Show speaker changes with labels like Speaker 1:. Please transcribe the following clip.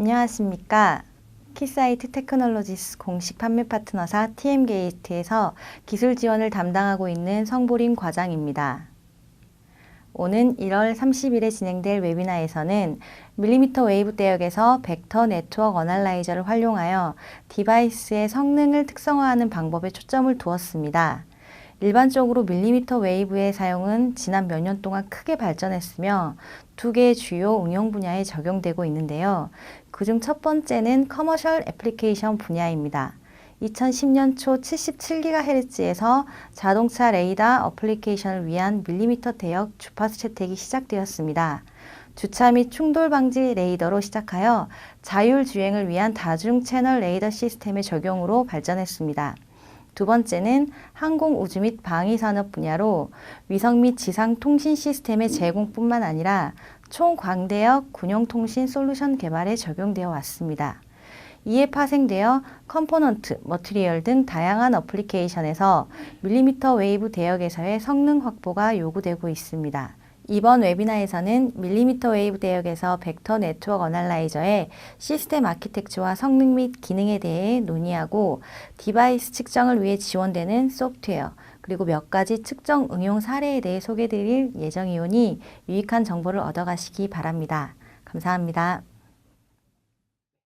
Speaker 1: 안녕하십니까. 키사이트 테크놀로지스 공식 판매 파트너사 TM게이트에서 기술 지원을 담당하고 있는 성보림 과장입니다. 오는 1월 30일에 진행될 웨비나에서는 밀리미터 웨이브 대역에서 벡터 네트워크 어널라이저를 활용하여 디바이스의 성능을 특성화하는 방법에 초점을 두었습니다. 일반적으로 밀리미터 웨이브의 사용은 지난 몇 년 동안 크게 발전했으며 두 개의 주요 응용 분야에 적용되고 있는데요. 그중 첫 번째는 커머셜 애플리케이션 분야입니다. 2010년 초 77GHz에서 자동차 레이더 어플리케이션을 위한 밀리미터 대역 주파수 채택이 시작되었습니다. 주차 및 충돌 방지 레이더로 시작하여 자율 주행을 위한 다중 채널 레이더 시스템의 적용으로 발전했습니다. 두 번째는 항공 우주 및 방위 산업 분야로 위성 및 지상 통신 시스템의 제공뿐만 아니라 총광대역 군용 통신 솔루션 개발에 적용되어 왔습니다. 이에 파생되어 컴포넌트, 머티리얼 등 다양한 어플리케이션에서 밀리미터 웨이브 대역에서의 성능 확보가 요구되고 있습니다. 이번 웨비나에서는 밀리미터 웨이브 대역에서 벡터 네트워크 어널라이저의 시스템 아키텍처와 성능 및 기능에 대해 논의하고 디바이스 측정을 위해 지원되는 소프트웨어 그리고 몇 가지 측정 응용 사례에 대해 소개드릴 예정이오니 유익한 정보를 얻어가시기 바랍니다. 감사합니다.